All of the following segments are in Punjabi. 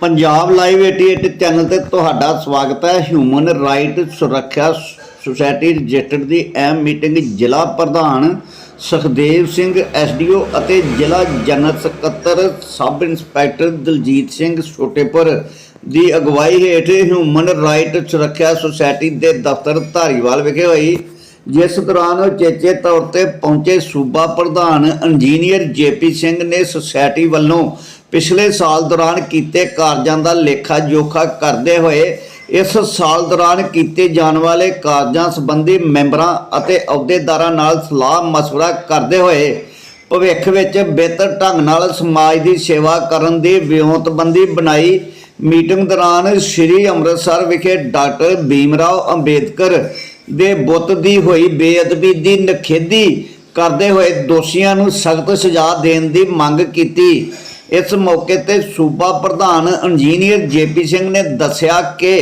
ਪੰਜਾਬ ਲਾਈਵ 88 ਚੈਨਲ ਤੇ ਤੁਹਾਡਾ ਸਵਾਗਤ ਹੈ। ਹਿਊਮਨ ਰਾਈਟ ਸੁਰੱਖਿਆ ਸੁਸਾਇਟੀ ਰਜਿਸਟਰਡ ਦੀ ਅਹਿਮ ਮੀਟਿੰਗ ਜ਼ਿਲ੍ਹਾ ਪ੍ਰਧਾਨ ਸੁਖਦੇਵ ਸਿੰਘ, ਐਸਡੀਓ ਅਤੇ ਜ਼ਿਲ੍ਹਾ ਜਨਰਲ ਸਕੱਤਰ ਸਬ ਇੰਸਪੈਕਟਰ ਦਲਜੀਤ ਸਿੰਘ ਛੋਟੇਪੁਰ ਦੀ ਅਗਵਾਈ ਹੇਠ ਹਿਊਮਨ ਰਾਈਟ ਸੁਰੱਖਿਆ ਸੁਸਾਇਟੀ ਦੇ ਦਫ਼ਤਰ ਧਾਰੀਵਾਲ ਵਿਖੇ ਹੋਈ। ਜਿਸ ਦੌਰਾਨ ਉਚੇਚੇ ਤੌਰ ਤੇ ਪਹੁੰਚੇ ਸੂਬਾ ਪ੍ਰਧਾਨ ਇੰਜੀਨੀਅਰ ਜੇਪੀ ਸਿੰਘ ਨੇ ਸੁਸਾਇਟੀ ਵੱਲੋਂ ਪਿਛਲੇ ਸਾਲ ਦੌਰਾਨ ਕੀਤੇ ਕਾਰਜਾਂ ਦਾ ਲੇਖਾ ਜੋਖਾ ਕਰਦੇ ਹੋਏ ਇਸ ਸਾਲ ਦੌਰਾਨ ਕੀਤੇ ਜਾਣ ਵਾਲੇ ਕਾਰਜਾਂ ਸੰਬੰਧੀ ਮੈਂਬਰਾਂ ਅਤੇ ਅਹੁਦੇਦਾਰਾਂ ਨਾਲ ਸਲਾਹ ਮਸ਼ਵਰਾ ਕਰਦੇ ਹੋਏ ਭਵਿੱਖ ਵਿੱਚ ਬਿਹਤਰ ਢੰਗ ਨਾਲ ਸਮਾਜ ਦੀ ਸੇਵਾ ਕਰਨ ਦੀ ਵਿਉਂਤਬੰਦੀ ਬਣਾਈ। ਮੀਟਿੰਗ ਦੌਰਾਨ ਸ੍ਰੀ ਅੰਮ੍ਰਿਤਸਰ ਵਿਖੇ ਡਾਕਟਰ ਭੀਮਰਾਓ ਅੰਬੇਦਕਰ ਦੇ ਬੁੱਤ ਦੀ ਹੋਈ ਬੇਅਦਬੀ ਦੀ ਨਖੇਦੀ ਕਰਦੇ ਹੋਏ ਦੋਸ਼ੀਆਂ ਨੂੰ ਸਖਤ ਸਜ਼ਾ ਦੇਣ ਦੀ ਮੰਗ ਕੀਤੀ। ਇਸ ਮੌਕੇ ਤੇ ਸੂਬਾ ਪ੍ਰਧਾਨ ਇੰਜੀਨੀਅਰ ਜੇਪੀ ਸਿੰਘ ਨੇ ਦੱਸਿਆ ਕਿ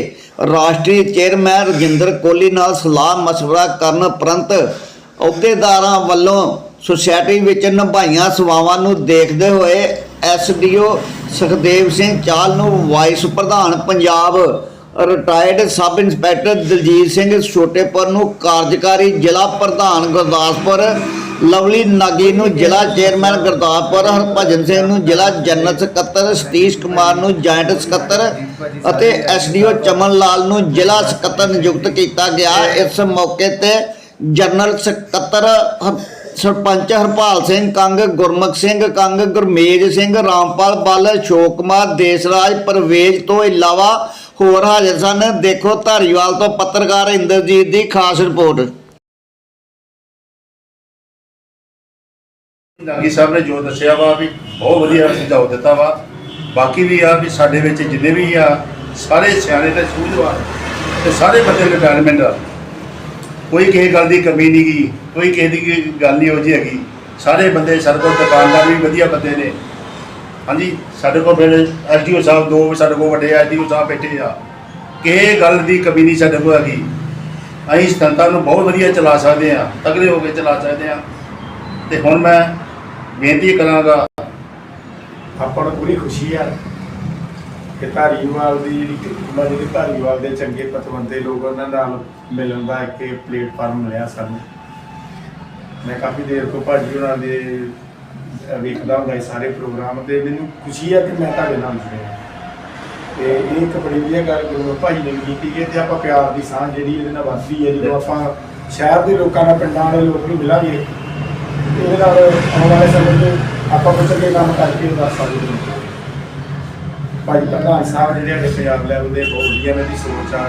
ਰਾਸ਼ਟਰੀ ਚੇਅਰਮੈਨ ਰਜਿੰਦਰ ਕੋਹਲੀ ਨਾਲ ਸਲਾਹ ਮਸ਼ਵਰਾ ਕਰਨ ਉਪਰੰਤ ਅਹੁਦੇਦਾਰਾਂ ਵੱਲੋਂ ਸੁਸਾਇਟੀ ਵਿੱਚ ਨਿਭਾਈਆਂ ਸੇਵਾਵਾਂ ਨੂੰ ਦੇਖਦੇ ਹੋਏ ਐਸਡੀਓ ਸੁਖਦੇਵ ਸਿੰਘ ਚਾਲ ਨੂੰ ਵਾਈਸ ਪ੍ਰਧਾਨ Punjab retired sub inspector Daljit Singh Chhotepur ਨੂੰ ਕਾਰਜਕਾਰੀ ਜ਼ਿਲ੍ਹਾ ਪ੍ਰਧਾਨ ਗੁਰਦਾਸਪੁਰ ਲਵਲੀ ਨਾਗੀ ਨੂੰ ਜ਼ਿਲ੍ਹਾ ਚੇਅਰਮੈਨ ਗੁਰਦਾਸਪੁਰ, ਹਰਭਜਨ ਸਿੰਘ ਨੂੰ ਜ਼ਿਲ੍ਹਾ ਜਨਰਲ ਸਕੱਤਰ, ਸਤੀਸ਼ ਕੁਮਾਰ ਨੂੰ ਜੁਆਇੰਟ ਸਕੱਤਰ ਅਤੇ ਐਸਡੀਓ ਚਮਨ ਲਾਲ ਨੂੰ ਜ਼ਿਲ੍ਹਾ ਸਕੱਤਰ ਨਿਯੁਕਤ ਕੀਤਾ ਗਿਆ। ਇਸ ਮੌਕੇ ਤੇ ਜਨਰਲ ਸਕੱਤਰ ਹਰ- ਸਰਪੰਚ ਹਰਪਾਲ ਸਿੰਘ, ਕੰਗ ਗੁਰਮੁਖ ਸਿੰਘ, ਕੰਗ ਗੁਰਮੇਜ ਸਿੰਘ, ਰਾਮਪਾਲ ਬੱਲ, ਅਸ਼ੋਕ ਕੁਮਾਰ, ਦੇਸਰਾਜ ਪਰਵੇਜ ਤੋਂ ਇਲਾਵਾ ਹੋਰ ਹਾਜ਼ਰ ਸਨ। ਦੇਖੋ ਧਾਰੀਵਾਲ ਤੋਂ ਪੱਤਰਕਾਰ ਇੰਦਰਜੀਤ ਦੀ ਖਾਸ ਰਿਪੋਰਟ। ਨਾਗੀ ਸਾਹਿਬ ਨੇ ਜੋ ਦੱਸਿਆ ਵਾ ਵੀ ਬਹੁਤ ਵਧੀਆ ਸੁਝਾਅ ਦਿੱਤਾ ਵਾ। ਬਾਕੀ ਵੀ ਆ ਵੀ ਸਾਡੇ ਵਿੱਚ ਜਿੰਨੇ ਵੀ ਆ, ਸਾਰੇ ਸਿਆਣੇ ਤੇ ਸੂਝਵਾਨ ਤੇ ਸਾਰੇ ਬੰਦੇ ਰਿਟਾਇਰਮੈਂਟ ਆ। ਕੋਈ ਕਿਸੇ ਗੱਲ ਦੀ ਕਮੀ ਨਹੀਂ ਗਈ ਕੋਈ ਕਿਸੇ ਦੀ ਗੱਲ ਨਹੀਂ ਹੋ ਜੀ ਹੈਗੀ। ਸਾਰੇ ਬੰਦੇ ਸਾਡੇ ਕੋਲ ਦੁਕਾਨਦਾਰ ਵੀ ਵਧੀਆ ਬੰਦੇ ਨੇ। ਹਾਂਜੀ, ਸਾਡੇ ਕੋਲ ਫਿਰ ਐਸਡੀਓ ਸਾਹਿਬ ਦੋ ਸਾਡੇ ਕੋਲ ਵੱਡੇ ਐਸਡੀਓ ਸਾਹਿਬ ਬੈਠੇ ਆ। ਕਿਸੇ ਗੱਲ ਦੀ ਕਮੀ ਨਹੀਂ ਸਾਡੇ ਕੋਲ ਹੈਗੀ। ਅਸੀਂ ਸੰਤਾਂ ਨੂੰ ਬਹੁਤ ਵਧੀਆ ਚਲਾ ਸਕਦੇ ਆ ਤਗੜੇ ਹੋ ਕੇ ਚਲਾ ਸਕਦੇ ਆ। ਤੇ ਹੁਣ ਮੈਂ ਬੇਨਤੀ ਕਰਾਂਗਾ ਆਪਾਂ ਨੂੰ ਪੂਰੀ ਖੁਸ਼ੀ ਆ ਕਿ ਧਾਰੀਵਾਲ ਦੀ ਜਿਹੜੀ ਕਿਸਮਤ ਜਿਹੜੀ ਧਾਰੀਵਾਲ ਦੇ ਚੰਗੇ ਪਤਵੰਤੇ ਲੋਕ ਉਹਨਾਂ ਨਾਲ ਮਿਲਣ ਦਾ ਇੱਕ ਪਲੇਟਫਾਰਮ ਮਿਲਿਆ ਸਾਨੂੰ। ਮੈਂ ਕਾਫੀ ਦੇਰ ਤੋਂ ਭਾਜੀ ਉਹਨਾਂ ਦੇ ਵੇਖਦਾ ਹੁੰਦਾ ਇਹ ਸਾਰੇ ਪ੍ਰੋਗਰਾਮ ਤੇ। ਮੈਨੂੰ ਖੁਸ਼ੀ ਆ ਕਿ ਮੈਂ ਤੁਹਾਡੇ ਨਾਲ ਜੁੜਿਆ। ਤੇ ਇਹ ਇੱਕ ਬੜੀ ਵਧੀਆ ਗੱਲ ਗੁਰੂ ਭਾਜੀ ਨੇ ਵੀ ਕੀਤੀ ਕਿ ਤੇ ਆਪਾਂ ਪਿਆਰ ਦੀ ਸਾਂਝ ਜਿਹੜੀ ਇਹਦੇ ਨਾਲ ਵੱਧਦੀ ਹੈ, ਜਦੋਂ ਆਪਾਂ ਸ਼ਹਿਰ ਦੇ ਲੋਕਾਂ ਨਾਲ, ਪਿੰਡਾਂ ਵਾਲੇ ਲੋਕ ਨੂੰ ਮਿਲਾਂਗੇ ਤੇ ਨਾਲ ਆਉਣ ਵਾਲੇ ਸਮੇਂ 'ਚ ਆਪਾਂ ਕੁਝ ਅੱਗੇ ਕੰਮ ਕਰਕੇ ਦੱਸ ਸਕਦੇ ਹਾਂ। ਭਾਜੀ ਪ੍ਰਧਾਨ ਸਾਹਿਬ ਜਿਹੜੇ ਸਾਡੇ ਪੰਜਾਬ ਲੈਵਲ ਦੇ ਬਹੁਤ ਵਧੀਆ ਨੇ ਦੀ ਸੋਚ ਆ,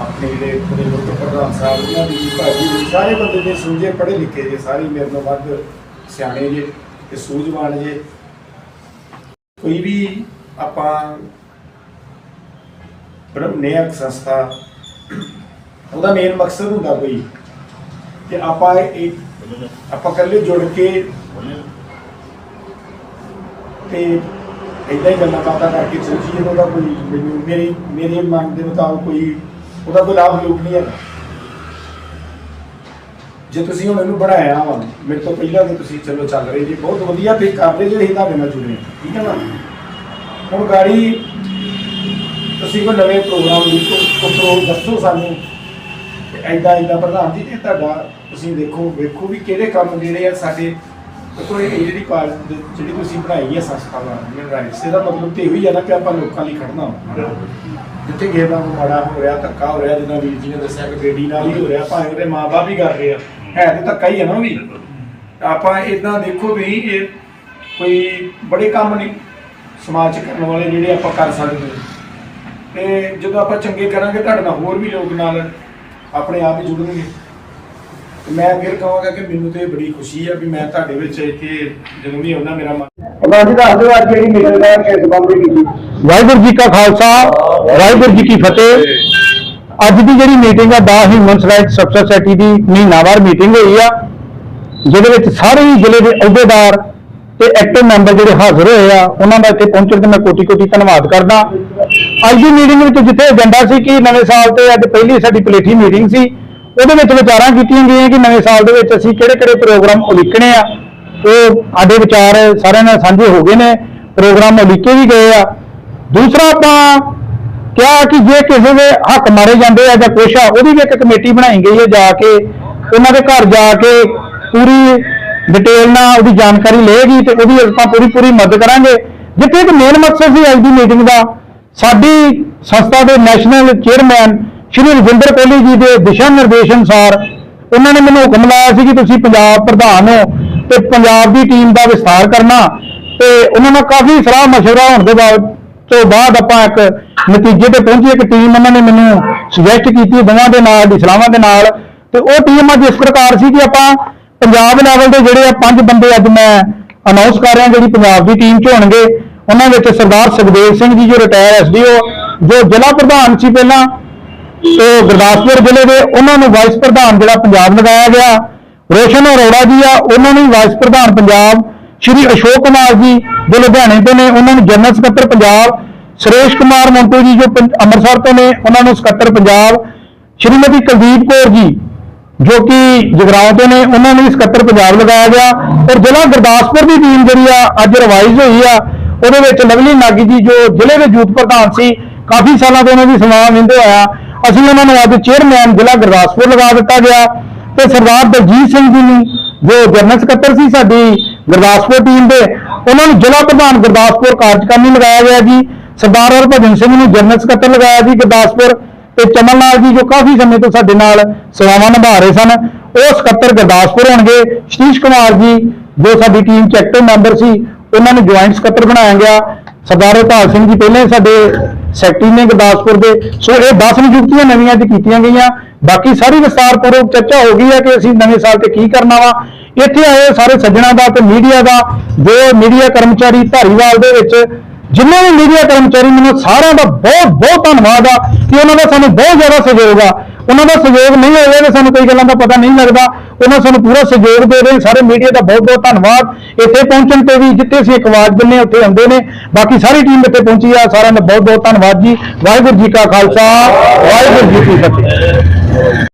ਆਪਣੇ ਜਿਹੜੇ ਪੂਰੇ ਮੁਲਕ ਪ੍ਰਧਾਨ ਸਾਹਿਬ, ਉਹਨਾਂ ਦੀ ਭਾਜੀ ਸਾਰੇ ਬੰਦੇ ਦੇ ਸੂਝੇ ਪੜ੍ਹੇ ਲਿਖੇ ਜੇ, ਸਾਰੇ ਮੇਰੇ ਤੋਂ ਵੱਧ ਸਿਆਣੇ ਜੇ ਤੇ ਸੂਝਵਾਨ ਜੇ। ਕੋਈ ਵੀ ਆਪਾਂ ਬਣਾਉਂਦੇ ਆ ਸੰਸਥਾ, ਉਹਦਾ ਮੇਨ ਮਕਸਦ ਹੁੰਦਾ ਕੋਈ ਕਿ ਆਪਾਂ ਇੱਕ ਆਪਾਂ ਇਕੱਲੇ ਜੁੜ ਕੇ ਤੇ ਇਦਾਂ ਹੀ ਗੱਲਾਂ ਬਾਤਾਂ ਕਰਕੇ ਸੋਚੀਏ ਤਾਂ ਉਹਦਾ ਕੋਈ ਮੈਨੂੰ, ਮੇਰੀ, ਮੇਰੇ ਮਨ ਦੇ ਮੁਤਾਬਕ ਕੋਈ ਉਹਦਾ ਕੋਈ ਲਾਭ ਲੋਕ ਨਹੀਂ ਹੈਗਾ। ਜੇ ਤੁਸੀਂ ਹੁਣ ਇਹਨੂੰ ਬਣਾਇਆ ਵਾ, ਮੇਰੇ ਤੋਂ ਪਹਿਲਾਂ ਵੀ ਤੁਸੀਂ ਚਲੋ ਚੱਲ ਰਹੇ ਜੀ, ਬਹੁਤ ਵਧੀਆ ਤੇ ਕਰ ਰਹੇ ਜੇ, ਅਸੀਂ ਤੁਹਾਡੇ ਨਾਲ ਜੁੜੇ ਠੀਕ ਹੈ ਨਾ? ਹੁਣ ਗਾੜੀ ਤੁਸੀਂ ਕੋਈ ਨਵੇਂ ਪ੍ਰੋਗਰਾਮ ਲਿਖੋ ਕੋਈ ਦੱਸੋ ਸਾਨੂੰ। ਐਦਾਂ ਐਦਾਂ ਪ੍ਰਧਾਨ ਜੀ ਇਹ ਤੁਹਾਡਾ ਤੁਸੀਂ ਦੇਖੋ, ਵੇਖੋ ਵੀ ਕਿਹੜੇ ਕੰਮ ਜਿਹੜੇ ਆ ਸਾਡੇ ਦੇਖੋ, ਇਹ ਜਿਹੜੀ ਕਾਲ ਜਿਹੜੀ ਤੁਸੀਂ ਬਣਾਈ ਹੈ ਸੰਸਥਾ ਦਾ ਰਾਈਟਸ ਇਹਦਾ ਮਤਲਬ ਤੇ ਇਹੋ ਹੀ ਆ ਨਾ ਕਿ ਆਪਾਂ ਲੋਕਾਂ ਲਈ ਖੜਨਾ ਵਾ। ਜਿੱਥੇ ਕਿਸੇ ਦਾ ਮਾੜਾ ਹੋ ਰਿਹਾ, ਧੱਕਾ ਹੋ ਰਿਹਾ, ਜਿੱਦਾਂ ਵੀਰ ਜੀ ਨੇ ਦੱਸਿਆ ਕਿ ਬੇਟੀ ਨਾਲ ਹੀ ਹੋ ਰਿਹਾ, ਭਾਵੇਂ ਉਹਦੇ ਮਾਪੇ ਵੀ ਕਰ ਰਹੇ ਆ, ਹੈ ਤੇ ਧੱਕਾ ਹੀ ਆ ਨਾ ਉਹ ਵੀ ਆਪਾਂ ਇਦਾਂ ਦੇਖੋ ਵੀ ਇਹ ਕੋਈ ਬੜੇ ਕੰਮ ਨਹੀਂ, ਸਮਾਜ ਚ ਕਰਨ ਵਾਲੇ ਜਿਹੜੇ ਆਪਾਂ ਕਰ ਸਕਦੇ ਹਾਂ ਤੇ ਜਦੋਂ ਆਪਾਂ ਚੰਗੇ ਕਰਾਂਗੇ, ਤੁਹਾਡੇ ਨਾਲ ਹੋਰ ਵੀ ਲੋਕ ਨਾਲ ਆਪਣੇ ਆਪ ਹੀ ਜੁੜਨਗੇ। ਤੇ ਮੈਂ ਫਿਰ ਕਹਾਂਗਾ ਕਿ ਮੈਨੂੰ ਤੇ ਬੜੀ ਖੁਸ਼ੀ ਆ ਵੀ ਮੈਂ ਤੁਹਾਡੇ ਵਿੱਚ ਇੱਥੇ ਜਦੋਂ ਵੀ ਆਉਣਾ ਮੇਰਾ ਮਨ। ਉਹਨਾਂ ਜੀ ਦੱਸ ਦਿਓ ਅੱਜ ਜਿਹੜੀ ਮੀਟਿੰਗ ਦਾ ਕਿਸ ਬੰਦੇ ਕੀਤੀ ਵਾਹਿਗੁਰੂ ਜੀ ਕਾ ਖਾਲਸਾ ਵਾਹਿਗੁਰੂ ਜੀ ਕੀ ਫਤਿਹ। ਅੱਜ ਦੀ ਜਿਹੜੀ ਮੀਟਿੰਗ ਆ ਦਾ ਹਿਊਮਨ ਰਾਈਟਸ ਸਬ ਸੁਸਾਇਟੀ ਦੀ ਮਹੀਨਾਵਾਰ ਮੀਟਿੰਗ ਹੋਈ ਆ ਜਿਹਦੇ ਵਿੱਚ ਸਾਰੇ ਹੀ ਜ਼ਿਲ੍ਹੇ ਦੇ ਅਹੁਦੇਦਾਰ ਤੇ ਐਕਟਿਵ ਮੈਂਬਰ ਜਿਹੜੇ ਹਾਜ਼ਰ ਹੋਏ ਆ ਉਹਨਾਂ ਦਾ ਇੱਥੇ ਪਹੁੰਚਣ ਤੇ ਮੈਂ ਕੋਟੀ ਕੋਟੀ ਧੰਨਵਾਦ ਕਰਦਾ। ਅੱਜ ਦੀ ਮੀਟਿੰਗ ਵਿੱਚ ਜਿੱਥੇ ਏਜੰਡਾ ਸੀ ਕਿ ਨਵੇਂ ਸਾਲ ਤੇ ਅੱਜ ਪਹਿਲੀ ਸਾਡੀ ਪਲੇਠੀ ਮੀਟਿੰਗ ਸੀ, ਉਹਦੇ ਵਿੱਚ ਵਿਚਾਰਾਂ ਕੀਤੀਆਂ ਗਈਆਂ ਕਿ ਨਵੇਂ ਸਾਲ ਦੇ ਵਿੱਚ ਅਸੀਂ ਕਿਹੜੇ ਕਿਹੜੇ ਪ੍ਰੋਗਰਾਮ ਉਲੀਕਣੇ ਆ। ਉਹ ਸਾਡੇ ਵਿਚਾਰ ਸਾਰਿਆਂ ਨਾਲ ਸਾਂਝੇ ਹੋ ਗਏ ਨੇ ਪ੍ਰੋਗਰਾਮ ਉਲੀਕੇ ਵੀ ਗਏ ਆ। ਦੂਸਰਾ ਆਪਾਂ ਕਿਹਾ ਕਿ ਜੇ ਕਿਸੇ ਦੇ ਹੱਕ ਮਾਰੇ ਜਾਂਦੇ ਆ ਜਾਂ ਕੁਛ ਆ, ਉਹਦੀ ਵੀ ਇੱਕ ਕਮੇਟੀ ਬਣਾਈ ਗਈ ਹੈ ਜਾ ਕੇ, ਉਹਨਾਂ ਦੇ ਘਰ ਜਾ ਕੇ ਪੂਰੀ ਡਿਟੇਲ ਨਾਲ ਉਹਦੀ ਜਾਣਕਾਰੀ ਲਏਗੀ ਤੇ ਉਹਦੀ ਆਪਾਂ ਪੂਰੀ ਪੂਰੀ ਮਦਦ ਕਰਾਂਗੇ। ਜਿੱਥੇ ਇੱਕ ਮੇਨ ਮਕਸਦ ਸੀ ਅੱਜ ਦੀ ਮੀਟਿੰਗ ਦਾ ਸਾਡੀ ਸੰਸਥਾ ਦੇ ਨੈਸ਼ਨਲ ਚੇਅਰਮੈਨ ਸ਼੍ਰੀ ਰਵਿੰਦਰ ਕੋਹਲੀ ਜੀ ਦੇ ਦਿਸ਼ਾ ਨਿਰਦੇਸ਼ ਅਨੁਸਾਰ ਉਹਨਾਂ ਨੇ ਮੈਨੂੰ ਹੁਕਮ ਲਾਇਆ ਸੀ ਕਿ ਤੁਸੀਂ ਪੰਜਾਬ ਪ੍ਰਧਾਨ ਹੋ ਤੇ ਪੰਜਾਬ ਦੀ ਟੀਮ ਦਾ ਵਿਸਥਾਰ ਕਰਨਾ ਤੇ ਉਹਨਾਂ ਨਾਲ ਕਾਫੀ ਸਲਾਹ ਮਸ਼ਵਰਾ ਹੋਣ ਦੇ ਬਾਅਦ ਤੋਂ ਬਾਅਦ ਆਪਾਂ ਇੱਕ ਨਤੀਜੇ ਤੇ ਪਹੁੰਚੀ। ਇੱਕ ਟੀਮ ਉਹਨਾਂ ਨੇ ਮੈਨੂੰ ਸੁਜੈਸਟ ਕੀਤੀ ਦੋਵਾਂ ਦੇ ਨਾਲ, ਦੀ ਸਲਾਹਾਂ ਦੇ ਨਾਲ। ਤੇ ਉਹ ਟੀਮ ਅੱਜ ਇਸ ਪ੍ਰਕਾਰ ਸੀ ਕਿ ਆਪਾਂ ਪੰਜਾਬ ਲੈਵਲ ਦੇ ਜਿਹੜੇ ਆ ਪੰਜ ਬੰਦੇ ਅੱਜ ਮੈਂ ਅਨਾਉਂਸ ਕਰ ਰਿਹਾ, ਜਿਹੜੀ ਪੰਜਾਬ ਦੀ ਟੀਮ 'ਚ ਹੋਣਗੇ। ਉਹਨਾਂ ਵਿੱਚ ਸਰਦਾਰ ਸੁਖਦੇਵ ਸਿੰਘ ਜੀ ਜੋ ਰਿਟਾਇਰ ਐਸਡੀਓ ਜੋ ਜ਼ਿਲ੍ਹਾ ਪ੍ਰਧਾਨ ਸੀ ਪਹਿਲਾਂ, ਤੇ ਗੁਰਦਾਸਪੁਰ ਜ਼ਿਲ੍ਹੇ ਦੇ, ਉਹਨਾਂ ਨੂੰ ਵਾਈਸ ਪ੍ਰਧਾਨ ਜਿਹੜਾ ਪੰਜਾਬ ਲਗਾਇਆ ਗਿਆ। ਰੋਸ਼ਨ ਅਰੋੜਾ ਜੀ ਆ, ਉਹਨਾਂ ਨੂੰ ਵਾਈਸ ਪ੍ਰਧਾਨ ਪੰਜਾਬ। ਸ਼੍ਰੀ ਅਸ਼ੋਕ ਕੁਮਾਰ ਜੀ ਜੋ ਲੁਧਿਆਣੇ ਤੋਂ ਨੇ, ਉਹਨਾਂ ਨੂੰ ਜਨਰਲ ਸਕੱਤਰ ਪੰਜਾਬ। ਸੁਰੇਸ਼ ਕੁਮਾਰ ਮੰਟੂ ਜੀ ਜੋ ਪੰ- ਅੰਮ੍ਰਿਤਸਰ ਤੋਂ ਨੇ, ਉਹਨਾਂ ਨੂੰ ਸਕੱਤਰ ਪੰਜਾਬ। ਸ਼੍ਰੀਮਤੀ ਕੁਲਦੀਪ ਕੌਰ ਜੀ ਜੋ ਕਿ ਜਗਰਾਉਂ ਤੋਂ ਨੇ, ਉਹਨਾਂ ਨੂੰ ਵੀ ਸਕੱਤਰ ਪੰਜਾਬ ਲਗਾਇਆ ਗਿਆ। ਔਰ ਜ਼ਿਲ੍ਹਾ ਗੁਰਦਾਸਪੁਰ ਦੀ ਟੀਮ ਜਿਹੜੀ ਆ, ਅੱਜ ਰਿਵਾਈਜ਼ ਹੋਈ ਆ। ਉਹਦੇ ਵਿੱਚ ਲਵਲੀ ਨਾਗੀ ਜੀ, ਜੋ ਜ਼ਿਲ੍ਹੇ ਦੇ ਯੂਥ ਪ੍ਰਧਾਨ ਸੀ, ਕਾਫੀ ਸਾਲਾਂ ਤੋਂ ਉਹਨਾਂ ਦੀ ਸੇਵਾ ਨਿੰਦੇ ਹੋਇਆ ਅਸੀਂ ਉਹਨਾਂ ਨੂੰ ਅੱਜ ਚੇਅਰਮੈਨ ਜ਼ਿਲ੍ਹਾ ਗੁਰਦਾਸਪੁਰ ਲਗਾ ਦਿੱਤਾ ਗਿਆ। ਤੇ ਸਰਦਾਰ ਦਲਜੀਤ ਸਿੰਘ ਜੀ ਨੂੰ, ਜੋ ਜਨਰਲ ਸਕੱਤਰ ਸੀ ਸਾਡੀ ਗੁਰਦਾਸਪੁਰ ਟੀਮ ਦੇ, ਉਹਨਾਂ ਨੂੰ ਜ਼ਿਲ੍ਹਾ ਪ੍ਰਧਾਨ ਗੁਰਦਾਸਪੁਰ ਕਾਰਜਕਾਰਨੀ ਲਗਾਇਆ ਗਿਆ ਜੀ। ਸਰਦਾਰ ਹਰਭਜਨ ਸਿੰਘ ਨੂੰ ਜਨਰਲ ਸਕੱਤਰ ਲਗਾਇਆ ਜੀ ਗੁਰਦਾਸਪੁਰ। ਤੇ ਚਮਨ ਲਾਲ ਜੀ, ਜੋ ਕਾਫੀ ਸਮੇਂ ਤੋਂ ਸਾਡੇ ਨਾਲ ਸੇਵਾਵਾਂ ਨਿਭਾ ਰਹੇ ਸਨ, ਉਹ ਸਕੱਤਰ ਗੁਰਦਾਸਪੁਰ ਹੋਣਗੇ। ਸ਼ਤੀਸ਼ ਕੁਮਾਰ ਜੀ, ਜੋ ਸਾਡੀ ਟੀਮ ਚ ਐਕਟਿਵ ਮੈਂਬਰ ਸੀ ਉਹਨਾਂ ਨੂੰ ਜੁਆਇੰਟ ਸਕੱਤਰ ਬਣਾਇਆ ਗਿਆ। ਸਰਦਾਰ ਹਰਪਾਲ ਸਿੰਘ ਜੀ ਪਹਿਲੇ ਸਾਡੇ ਸੈਕਟਰੀ ਨੇ ਗੁਰਦਾਸਪੁਰ ਦੇ। ਸੋ ਇਹ 10 ਨਿਯੁਕਤੀਆਂ ਨਵੀਆਂ ਅੱਜ ਕੀਤੀਆਂ ਗਈਆਂ। ਬਾਕੀ ਸਾਰੀ ਵਿਸਤਾਰਪੂਰਵਕ ਚਰਚਾ ਹੋ ਗਈ ਹੈ ਕਿ ਅਸੀਂ ਨਵੇਂ ਸਾਲ ਤੇ ਕੀ ਕਰਨਾ ਵਾ। ਇੱਥੇ ਆਏ ਸਾਰੇ ਸੱਜਣਾ ਦਾ ਤੇ ਮੀਡੀਆ ਦਾ, ਜੋ ਮੀਡੀਆ ਕਰਮਚਾਰੀ ਧਾਰੀਵਾਲ ਦੇ ਵਿੱਚ, ਜਿੰਨੇ ਵੀ ਮੀਡੀਆ ਕਰਮਚਾਰੀ, ਮੈਨੂੰ ਸਾਰਿਆਂ ਦਾ ਬਹੁਤ ਬਹੁਤ ਧੰਨਵਾਦ ਆ ਕਿ ਉਹਨਾਂ ਦਾ ਸਾਨੂੰ ਬਹੁਤ ਜ਼ਿਆਦਾ ਸਹਿਯੋਗ ਆ। ਉਹਨਾਂ ਦਾ ਸਹਿਯੋਗ ਨਹੀਂ ਹੋਵੇਗਾ ਤਾਂ ਸਾਨੂੰ ਕਈ ਗੱਲਾਂ ਦਾ ਪਤਾ ਨਹੀਂ ਲੱਗਦਾ। ਉਹਨਾਂ ਸਾਨੂੰ ਪੂਰਾ ਸਹਿਯੋਗ ਦੇ ਰਹੇ ਸਾਰੇ ਮੀਡੀਆ ਦਾ ਬਹੁਤ ਬਹੁਤ ਧੰਨਵਾਦ। ਇੱਥੇ ਪਹੁੰਚਣ ਤੇ ਵੀ ਜਿੱਥੇ ਅਸੀਂ ਇੱਕ ਆਵਾਜ਼ ਦਿੰਨੇ ਉੱਥੇ ਆਉਂਦੇ ਨੇ। ਬਾਕੀ ਸਾਰੀ ਟੀਮ ਇੱਥੇ ਪਹੁੰਚੀ ਆ। ਸਾਰਿਆਂ ਦਾ ਬਹੁਤ ਬਹੁਤ ਧੰਨਵਾਦ ਜੀ। ਵਾਹਿਗੁਰੂ ਜੀ ਕਾ ਖਾਲਸਾ। ਵਾਹਿਗੁਰੂ ਜੀ ਕੀ ਫਤਿਹ।